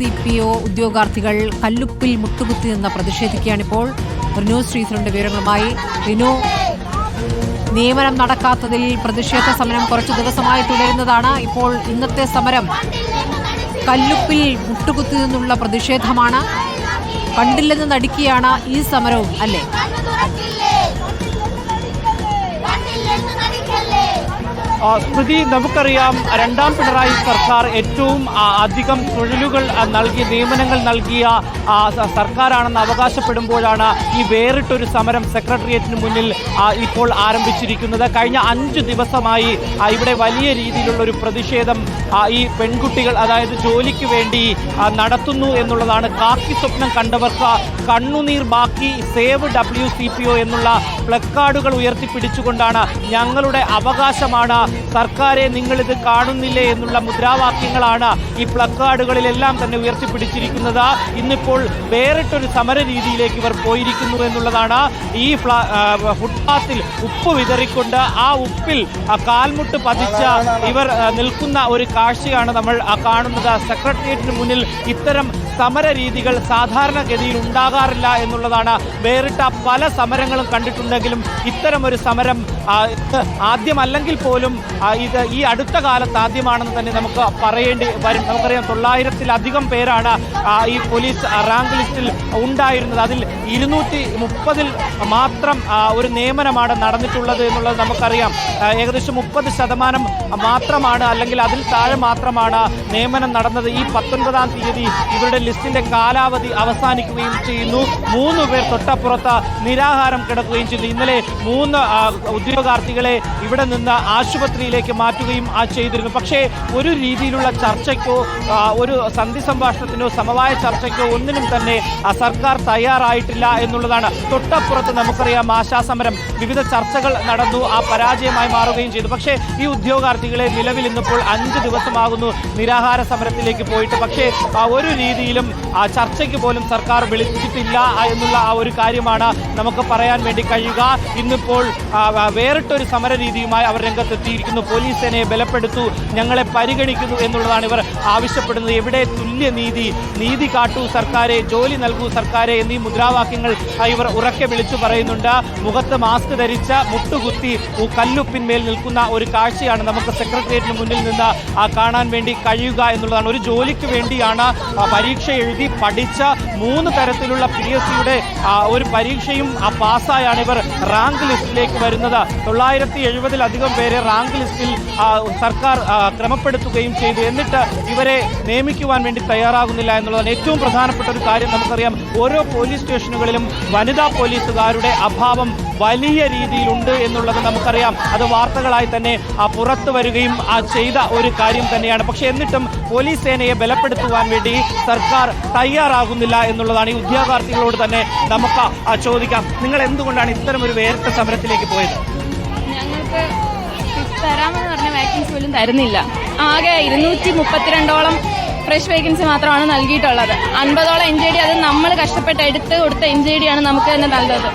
C P O ഉദ്യോഗാർത്ഥികൾ കല്ലുപ്പിൽ മുട്ടുകുത്തി നിന്ന് പ്രതിഷേധിക്കുകയാണിപ്പോൾ റിനു ശ്രീധരന്റെ വിവരങ്ങളുമായി. റിനു നിയമനം നടക്കാത്തതിൽ പ്രതിഷേധ സമരം കുറച്ചു ദിവസമായി തുടരുന്നതാണ്. ഇപ്പോൾ ഇന്നത്തെ സമരം കല്ലുപ്പിൽ മുട്ടുകുത്തി നിന്നുള്ള പ്രതിഷേധമാണ്. കണ്ടില്ലെന്ന് നടിക്കുകയാണ് ഈ സമരവും അല്ലേ? സ്മൃതി നമുക്കറിയാം. രണ്ടാം പിണറായി സർക്കാർ ഏറ്റവും അധികം തൊഴിലുകൾ നൽകി നിയമനങ്ങൾ നൽകിയ സർക്കാരാണെന്ന് അവകാശപ്പെടുമ്പോഴാണ് ഈ വേറിട്ടൊരു സമരം സെക്രട്ടേറിയറ്റിന് മുന്നിൽ ഇപ്പോൾ ആരംഭിച്ചിരിക്കുന്നത്. കഴിഞ്ഞ അഞ്ച് ദിവസമായി ഇവിടെ വലിയ രീതിയിലുള്ള ഒരു പ്രതിഷേധം ഈ പെൺകുട്ടികൾ അതായത് ജോലിക്ക് വേണ്ടി നടത്തുന്നു എന്നുള്ളതാണ്. കാക്കി സ്വപ്നം കണ്ടവർക്ക് കണ്ണുനീർ ബാക്കി save W C P O എന്നുള്ള പ്ലക്കാർഡുകൾ ഉയർത്തിപ്പിടിച്ചുകൊണ്ടാണ് ഞങ്ങളുടെ അവകാശമാണ്. സർക്കാരെ നിങ്ങളിത് കാണുന്നില്ലേ എന്നുള്ള മുദ്രാവാക്യങ്ങളാണ് ഈ പ്ലക്കാർഡുകളിലെല്ലാം തന്നെ ഉയർത്തിപ്പിടിച്ചിരിക്കുന്നത്. ഇന്നിപ്പോൾ വേറിട്ടൊരു സമര രീതിയിലേക്ക് ഇവർ പോയിരിക്കുന്നു എന്നുള്ളതാണ് ഈ ഫുട്പാത്തിൽ ഉപ്പ് വിതറിക്കൊണ്ട് ആ ഉപ്പിൽ ആ കാൽമുട്ട് പതിച്ച ഇവർ നിൽക്കുന്ന ഒരു കാഴ്ചയാണ് നമ്മൾ കാണുന്നത്. സെക്രട്ടേറിയറ്റിന് മുന്നിൽ ഇത്തരം സമര രീതികൾ സാധാരണഗതിയിൽ ഉണ്ടാകാറില്ല എന്നുള്ളതാണ് വേറിട്ട പല സമരങ്ങളും കണ്ടിട്ടുണ്ടെങ്കിലും ഇത്തരമൊരു സമരം ആദ്യമല്ലെങ്കിൽ പോലും ഇത് ഈ അടുത്ത കാലത്ത് ആദ്യമാണെന്ന് തന്നെ നമുക്ക് പറയേണ്ടി വരും. നമുക്കറിയാം തൊള്ളായിരത്തിലധികം പേരാണ് ഈ പോലീസ് റാങ്ക് ലിസ്റ്റിൽ ഉണ്ടായിരുന്നത്. അതിൽ ഇരുന്നൂറ്റി മുപ്പതിൽ മാത്രം ഒരു നിയമനമാണ് നടന്നിട്ടുള്ളത് എന്നുള്ളത് നമുക്കറിയാം. ഏകദേശം മുപ്പത് ശതമാനം മാത്രമാണ് അല്ലെങ്കിൽ അതിൽ താഴെ മാത്രമാണ് നിയമനം നടന്നത്. ഈ പത്തൊൻപതാം തീയതി ഇവരുടെ ലിസ്റ്റിന്റെ കാലാവധി അവസാനിക്കുകയും ചെയ്യുന്നു. മൂന്ന് പേർ തൊട്ടപ്പുറത്ത് നിരാഹാരം കിടക്കുകയും ചെയ്തു ഇന്നലെ മൂന്ന് ഉദ്യോഗാർത്ഥികളെ ഇവിടെ നിന്ന് ആശുപത്രിയിലേക്ക് മാറ്റുകയും ചെയ്തിരുന്നു. പക്ഷേ ഒരു രീതിയിലുള്ള ചർച്ചയ്ക്കോ ഒരു സന്ധി സംഭാഷണത്തിനോ സമവായ ചർച്ചയ്ക്കോ ഒന്നിനും തന്നെ സർക്കാർ തയ്യാറായിട്ടില്ല. എന്നുള്ളതാണ്. തൊട്ടപ്പുറത്ത് നമുക്കറിയാം ആശാസമരം വിവിധ ചർച്ചകൾ നടന്നു ആ പരാജയമായി മാറുകയും ചെയ്തു. പക്ഷേ ഈ ഉദ്യോഗാർത്ഥികളെ നിലവിൽ ഇന്നിപ്പോൾ അഞ്ച് ദിവസമാകുന്നു നിരാഹാര സമരത്തിലേക്ക് പോയിട്ട്. പക്ഷേ ആ ഒരു രീതിയിലും ആ ചർച്ചയ്ക്ക് പോലും സർക്കാർ വിളിച്ചിട്ടില്ല എന്നുള്ള ആ ഒരു കാര്യമാണ് നമുക്ക് പറയാൻ വേണ്ടി കഴിയുക. ഇന്നിപ്പോൾ വേറിട്ടൊരു സമര രീതിയുമായി അവർ രംഗത്തെത്തിയിരിക്കുന്നു. പോലീസ് സേനയെ ബലപ്പെടുത്തു ഞങ്ങളെ പരിഗണിക്കുന്നു എന്നുള്ളതാണ് ഇവർ ആവശ്യപ്പെടുന്നത്. എവിടെ തുല്യനീതി നീതി കാട്ടൂ സർക്കാരെ ജോലി നൽകൂ സർക്കാരെ എന്നീ മുദ്രാവാക്യങ്ങൾ ഇവർ ഉറക്കെ വിളിച്ചു പറയുന്നുണ്ട്. മുഖത്ത് മാസ്ക് ധരിച്ച മുട്ടുകുത്തി കല്ലുപ്പിന്മേൽ നിൽക്കുന്ന ഒരു കാഴ്ചയാണ് നമുക്ക് സെക്രട്ടേറിയറ്റിന് മുന്നിൽ നിന്ന് കാണാൻ വേണ്ടി കഴിയുക എന്നുള്ളതാണ്. ഒരു ജോലിക്ക് വേണ്ടിയാണ് പരീക്ഷ എഴുതി പഠിച്ച മൂന്ന് തരത്തിലുള്ള പി എസ് സിയുടെ ഒരു പരീക്ഷയും പാസ്സായാണ് ഇവർ റാങ്ക് ലിസ്റ്റിലേക്ക് വരുന്നത്. തൊള്ളായിരത്തി എഴുപതിലധികം പേരെ റാങ്ക് ലിസ്റ്റിൽ സർക്കാർ ക്രമപ്പെടുത്തുകയും ചെയ്തു. എന്നിട്ട് ഇവരെ നിയമിക്കുവാൻ വേണ്ടി തയ്യാറാകുന്നില്ല എന്നുള്ളതാണ് ഏറ്റവും പ്രധാനപ്പെട്ട ഒരു കാര്യം. നമുക്കറിയാം ഓരോ പോലീസ് സ്റ്റേഷനുകളിലും വനിതാ പോലീസുകാരുടെ അഭാവം വലിയ രീതിയിലുണ്ട് എന്നുള്ളത് നമുക്കറിയാം. അത് വാർത്തകളായി തന്നെ പുറത്തു വരികയും ചെയ്ത ഒരു കാര്യം തന്നെയാണ്. പക്ഷെ എന്നിട്ടും പോലീസ് സേനയെ ബലപ്പെടുത്തുവാൻ വേണ്ടി സർക്കാർ തയ്യാറാകുന്നില്ല എന്നുള്ളതാണ് ഈ ഉദ്യോഗാർത്ഥികളോട് തന്നെ നമുക്ക് ചോദിക്കാം. നിങ്ങൾ എന്തുകൊണ്ടാണ് ഇത്തരം ഒരു വേറിട്ട സമരത്തിലേക്ക് പോയത്? ഞങ്ങൾക്ക് തരാമെന്ന് പറഞ്ഞ വേക്കൻസി പോലും തരുന്നില്ല. ആകെ ഇരുന്നൂറ്റി മുപ്പത്തിരണ്ടോളം ഫ്രഷ് വേക്കൻസി മാത്രമാണ് നൽകിയിട്ടുള്ളത്. അൻപതോളം എൻ ജെ ഡി അത് നമ്മൾ കഷ്ടപ്പെട്ട് എടുത്ത് കൊടുത്ത എൻ ജെ ഡി ആണ് നമുക്ക് തന്നെ നല്ലത്.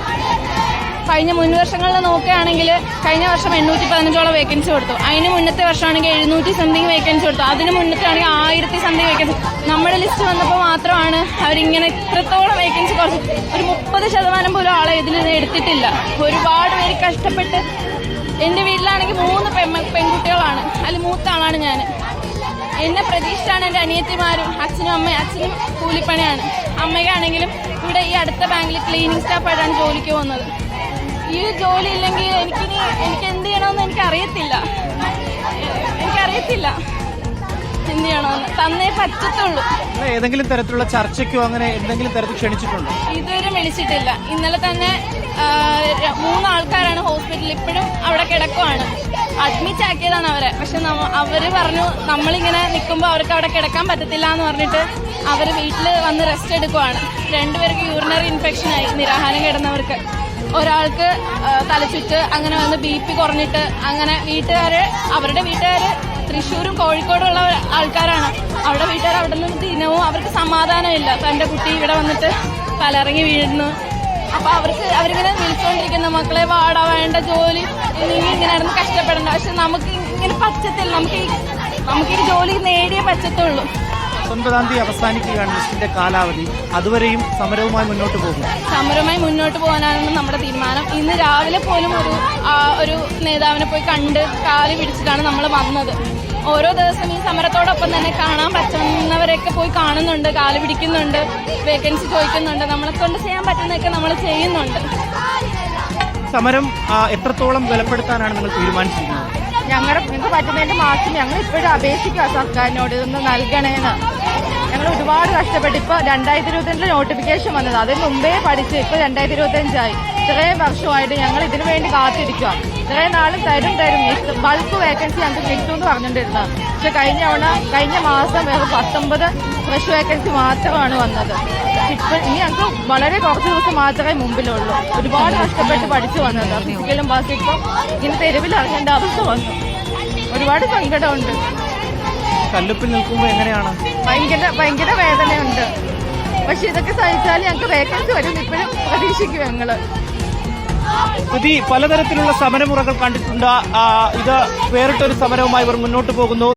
കഴിഞ്ഞ മുൻ വർഷങ്ങളിൽ നോക്കുകയാണെങ്കിൽ കഴിഞ്ഞ വർഷം എണ്ണൂറ്റി പതിനഞ്ചോളം വേക്കൻസി കൊടുത്തു. അതിന് മുന്നത്തെ വർഷമാണെങ്കിൽ എഴുന്നൂറ്റി സംതിങ് വേക്കൻസി കൊടുത്തു. അതിന് മുന്നത്തെ ആണെങ്കിൽ ആയിരത്തി സംതിങ് വേക്കൻസി. നമ്മുടെ ലിസ്റ്റ് വന്നപ്പോൾ മാത്രമാണ് അവരിങ്ങനെ ഇത്രത്തോളം വേക്കൻസി കുറച്ച്. ഒരു മുപ്പത് ശതമാനം പോലും ആളെ ഇതിൽ നിന്ന് എടുത്തിട്ടില്ല. ഒരുപാട് പേര് കഷ്ടപ്പെട്ട്. എന്റെ വീട്ടിലാണെങ്കിൽ മൂന്ന് പെൺ പെൺകുട്ടികളാണ്. അതിൽ മൂത്ത ആളാണ് ഞാൻ. എന്നെ പ്രതീക്ഷിച്ചാണ് എന്റെ അനിയത്തിമാരും അച്ഛനും അമ്മയും അച്ഛനും കൂലിപ്പണിയാണ്. അമ്മയ്ക്കാണെങ്കിലും ഇവിടെ ഈ അടുത്ത ബാങ്കിൽ ക്ലീനിങ് സ്റ്റാഫായിട്ടാണ് ജോലിക്ക് പോകുന്നത്. ഈ ജോലി ഇല്ലെങ്കിൽ എനിക്കിനി എനിക്ക് എന്ത് ചെയ്യണമെന്ന് എനിക്കറിയത്തില്ല. എനിക്കറിയത്തില്ല. എന്ത് ചെയ്യണമെന്ന്. തന്നേ പറ്റത്തുള്ളൂ. ഏതെങ്കിലും തരത്തിലുള്ള ചർച്ചയ്ക്കോ അങ്ങനെ എന്തെങ്കിലും തരത്തിൽ ക്ഷണിച്ചിട്ടുണ്ടോ? ഇതുവരെ വിളിച്ചിട്ടില്ല ഇന്നലെ തന്നെ മൂന്നാൾക്കാരാണ് ഹോസ്പിറ്റലിൽ ഇപ്പോഴും അവിടെ കിടക്കുവാണ്. അഡ്മിറ്റ് ആക്കിയതാണ് അവരെ. പക്ഷെ അവർ പറഞ്ഞു നമ്മളിങ്ങനെ നിൽക്കുമ്പോൾ അവർക്ക് അവിടെ കിടക്കാൻ പറ്റത്തില്ല എന്ന് പറഞ്ഞിട്ട് അവർ വീട്ടിൽ വന്ന് റെസ്റ്റ് എടുക്കുവാണ്. രണ്ടുപേർക്ക് യൂറിനറി ഇൻഫെക്ഷൻ ആയി നിരാഹാരം കിടന്നവർക്ക്. ഒരാൾക്ക് തലച്ചുറ്റ് അങ്ങനെ വന്ന് ബി പി കുറഞ്ഞിട്ട് അങ്ങനെ വീട്ടുകാര് അവരുടെ വീട്ടുകാര് തൃശ്ശൂരും കോഴിക്കോടും ഉള്ള ആൾക്കാരാണ്. അവിടെ വീട്ടുകാർ അവിടെ നിന്ന് ദിനവും അവർക്ക് സമാധാനമില്ല. തന്റെ കുട്ടി ഇവിടെ വന്നിട്ട് പലറങ്ങി വീഴുന്നു. അപ്പൊ അവർക്ക് അവരിങ്ങനെ വിളിച്ചുകൊണ്ടിരിക്കുന്ന മക്കളെ വാടാ വേണ്ട ജോലി. നീ ഇങ്ങനെ നടന്ന് കഷ്ടപ്പെടണ്ട. പക്ഷെ നമുക്ക് ഇങ്ങനെ പറ്റത്തില്ല. നമുക്ക് നമുക്ക് ഈ ജോലി നേടിയേ പറ്റത്തുള്ളൂ. പത്തൊൻപതാം തീയതി അവസാനിക്കുകയാണ് മിസ്റ്റിന്റെ കാലാവധി. അതുവരെയും സമരവുമായി മുന്നോട്ട് പോകും. സമരവുമായി മുന്നോട്ട് പോകാനാണ് നമ്മുടെ തീരുമാനം. ഇന്ന് രാവിലെ പോലും ഒരു ഒരു നേതാവിനെ പോയി കണ്ട് കാലി പിടിച്ചിട്ടാണ് നമ്മൾ വന്നത്. ഓരോ ദിവസം ഈ സമരത്തോടൊപ്പം തന്നെ കാണാൻ പറ്റുന്നവരെയൊക്കെ പോയി കാണുന്നുണ്ട് കാൽ പിടിക്കുന്നുണ്ട് വേക്കൻസി ചോദിക്കുന്നുണ്ട്. നമ്മളെ കൊണ്ട് ചെയ്യാൻ പറ്റുന്നതൊക്കെ നമ്മൾ ചെയ്യുന്നുണ്ട്. സമരം എത്രത്തോളം ബലപ്പെടുത്താനാണ് നിങ്ങൾ തീരുമാനിച്ചിരിക്കുന്നത്? ഞങ്ങളുടെ നിങ്ങൾക്ക് പറ്റുന്നതിന്റെ മാസം ഞങ്ങൾ ഇപ്പോഴും അപേക്ഷിക്കുക സർക്കാരിനോട് ഇതൊന്ന് നൽകണേന്ന്. ഞങ്ങൾ ഒരുപാട് കഷ്ടപ്പെട്ട് ഇപ്പൊ രണ്ടായിരത്തി ഇരുപത്തിരണ്ടിൽ നോട്ടിഫിക്കേഷൻ വന്നത്. അതിന് മുമ്പേ പഠിച്ച് ഇപ്പൊ രണ്ടായിരത്തി ഇരുപത്തിയഞ്ചായി. ഇത്രയും വർഷമായിട്ട് ഞങ്ങൾ ഇതിനു വേണ്ടി കാത്തിരിക്കുക ഇത്രയും നാളും തരും തരും. ബൾക്ക് വേക്കൻസി ഞങ്ങൾക്ക് കിട്ടുമെന്ന് പറഞ്ഞുകൊണ്ടിരുന്നത് പക്ഷെ കഴിഞ്ഞ തവണ കഴിഞ്ഞ മാസം വേറെ പത്തൊമ്പത് ഫ്രഷ് വേക്കൻസി മാത്രമാണ് വന്നത്. ഇപ്പൊ ഇനി ഞങ്ങൾക്ക് വളരെ കുറച്ച് ദിവസം മാത്രമേ മുമ്പിലുള്ളൂ. ഒരുപാട് കഷ്ടപ്പെട്ട് പഠിച്ചു വന്നത്. ഫിസിക്കലും ബാക്കി ഇപ്പം ഇങ്ങനെ തെരുവിൽ ഇറങ്ങേണ്ട അവസ്ഥ വന്നു. ഒരുപാട് സങ്കടമുണ്ട്. കല്ലുപ്പിൽ നിൽക്കുമ്പോൾ എങ്ങനെയാണ്? ഭയങ്കര ഭയങ്കര വേദനയുണ്ട്. പക്ഷെ ഇതൊക്കെ സഹിച്ചാൽ ഞങ്ങൾക്ക് വേക്കൻസി വരും ഇപ്പോഴും പ്രതീക്ഷിക്കും ഞങ്ങൾ. സ്തുതി. പലതരത്തിലുള്ള സമരമുറകൾ കണ്ടിട്ടുണ്ട്. ഇത് വേറിട്ടൊരു സമരവുമായി ഇവർ മുന്നോട്ട് പോകുന്നു.